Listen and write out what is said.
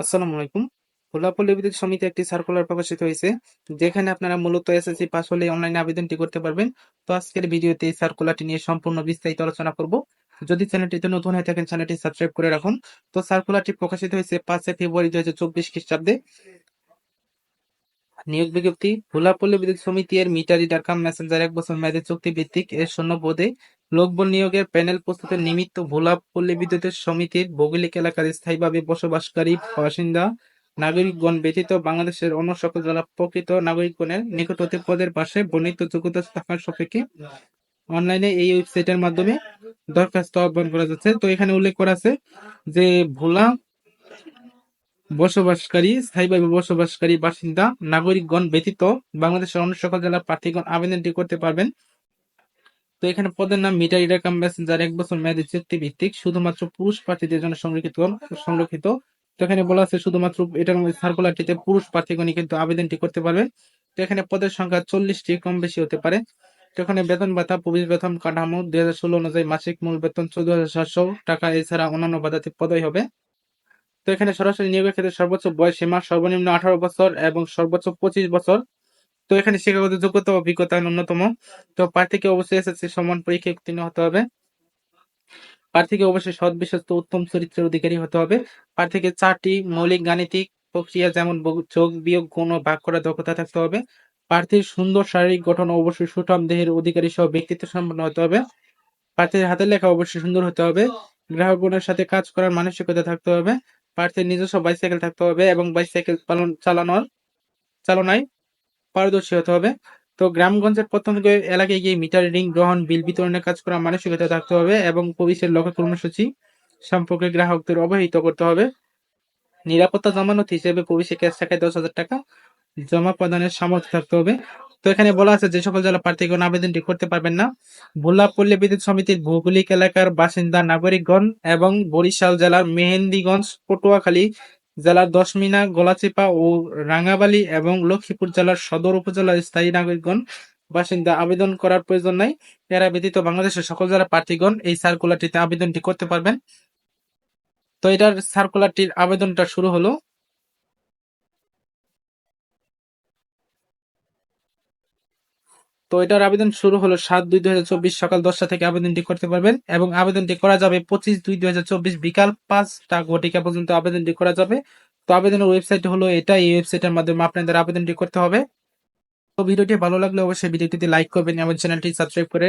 আসসালামু আলাইকুম। ভোলাপল্লী বিদ্যুৎ সমিতি একটি সার্কুলার প্রকাশিত হয়েছে, যেখানে আপনারা মূলত এসএসসি পাস হলে অনলাইনে আবেদনটি করতে পারবেন। তো আজকের ভিডিওতে এই সার্কুলারটি নিয়ে সম্পূর্ণ বিস্তারিত আলোচনা করব। যদি চ্যানেলটিতে নতুন হয়ে থাকেন চ্যানেলটি সাবস্ক্রাইব করে রাখুন। তো সার্কুলারটি প্রকাশিত হয়েছে পাঁচই ফেব্রুয়ারি দুই হাজার চব্বিশ খ্রিস্টাব্দে। নিয়োগ বিজ্ঞপ্তি ভোলাপল্লী বিদ্যুৎ সমিতি এর মিটার রিডার কাম মেসেঞ্জার এক বছর মেয়াদী চুক্তি ভিত্তিক এর শূন্য পদে লোকবল নিয়োগের প্যানেল প্রস্তুতের নিমিত্ত ভোলাপল্লী বিদ্যুতের সমিতির ভৌগোলিক এলাকার স্থায়ীভাবে বসবাসকারী বাসিন্দা, নাগরিকগণ ব্যতীত বাংলাদেশের অন্য সকল জেলা প্রকৃত নাগরিকগণের নিকটবর্তী পদের পাশে বর্ণিত যোগ্যতা থাকার সাপেক্ষে অনলাইনে এই ওয়েবসাইটের মাধ্যমে দরখাস্ত আহ্বান করা যাচ্ছে। তো এখানে উল্লেখ করা আছে যে ভোলা বসবাসকারী, স্থায়ীভাবে বসবাসকারী বাসিন্দা, নাগরিকগণ ব্যতীত বাংলাদেশের অন্য সকল জেলার প্রার্থীগণ আবেদনটি করতে পারবেন। তো এখানে পদের নাম মিটার রিডার কাম মেসেঞ্জার, এক বছর মেয়াদী চুক্তি ভিত্তিক শুধুমাত্র পুরুষ প্রার্থীদের জন্য সংরক্ষিত সংরক্ষিত। তো এখানে বলা আছে শুধুমাত্র এটার মধ্যে সার্কুলারটিতে পুরুষ প্রার্থীগণই কিন্তু আবেদনটি করতে পারবে। তো এখানে পদের সংখ্যা চল্লিশটি, কম বেশি হতে পারে। তো এখানে বেতন ভাতা, প্রবেশ বেতন কাঠামো, দুই হাজার ষোলো অনুযায়ী মাসিক মূল বেতন চোদ্দ হাজার সাতশো টাকা, এছাড়া অন্যান্য বাধাতে পদই হবে। তো এখানে সরাসরি নিয়োগের ক্ষেত্রে সর্বোচ্চ বয়স সীমা সর্বনিম্ন আঠারো বছর এবং সর্বোচ্চ পঁচিশ বছর। তো এখানে শিক্ষাগত যোগ্যতা অভিজ্ঞতা ন্যূনতম। তো প্রার্থীকে অবশ্যই এসএসসি সমান পরীক্ষায় উত্তীর্ণ হতে হবে। প্রার্থীকে অবশ্যই সৎ বিশ্বস্ত উত্তম চরিত্রের অধিকারী হতে হবে। প্রার্থীকে চারটি মৌলিক গাণিতিক প্রক্রিয়া যেমন যোগ, বিয়োগ, গুণ ও ভাগ করার দক্ষতা থাকতে হবে। প্রার্থীর সুন্দর শারীরিক গঠন অবশ্যই সুঠাম দেহের অধিকারী সহ ব্যক্তিত্ব সম্পন্ন হতে হবে। প্রার্থীর হাতের লেখা অবশ্যই সুন্দর হতে হবে। গ্রাহকগণের সাথে কাজ করার মানসিকতা থাকতে হবে। প্রার্থীর নিজস্ব বাইসাইকেল থাকতে হবে এবং বাইসাইকেল পালন চালানোর, চালনায় পারদর্শী হতে হবে। তো গ্রামগঞ্জের প্রত্যন্ত এলাকায় গিয়ে মিটার রিডিং গ্রহণ, বিল বিতরণের কাজ করার মানসিকতা থাকতে হবে এবং পুলিশের লক্ষ্য কর্মসূচি সম্পর্কে গ্রাহকদের অবহিত করতে হবে। নিরাপত্তা জামানত হিসেবে পুলিশের ক্যাশ টাকায় দশ হাজার টাকা জমা প্রদানের সামর্থ্য থাকতে হবে। তো এখানে বলা আছে যে সকল জেলা প্রার্থীগণ আবেদনটি করতে পারবেন না। ভোলা পল্লী বিদ্যুৎ সমিতির ভৌগোলিক এলাকার বাসিন্দা, নাগরিকগণ এবং বরিশাল জেলার মেহেন্দিগঞ্জ, পটুয়াখালী জেলার দশমিনা, গোলাচিপা ও রাঙ্গাবালী এবং লক্ষ্মীপুর জেলার সদর উপজেলার স্থায়ী নাগরিকগণ বাসিন্দা আবেদন করার প্রয়োজন নাই। এরা ব্যতীত বাংলাদেশের সকল জেলা প্রার্থীগণ এই সার্কুলারটিতে আবেদনটি করতে পারবেন। তো এটার সার্কুলারটির আবেদনটা শুরু হলো। তো এটার আবেদন শুরু হলো সাত দুই দুই সকাল দশটা থেকে আবেদনটি করতে পারবেন এবং আবেদনটি করা যাবে পঁচিশ দুই দুই বিকাল পাঁচটা ঘটিকা পর্যন্ত আবেদনটি করা যাবে। তো আবেদনের ওয়েবসাইট হলো এটা এই ওয়েবসাইটের মাধ্যমে আপনাদের আবেদনটি করতে হবে। তো ভিডিওটি ভালো লাগলে অবশ্যই ভিডিওটিতে লাইক করবেন এবং চ্যানেলটি সাবস্ক্রাইব করে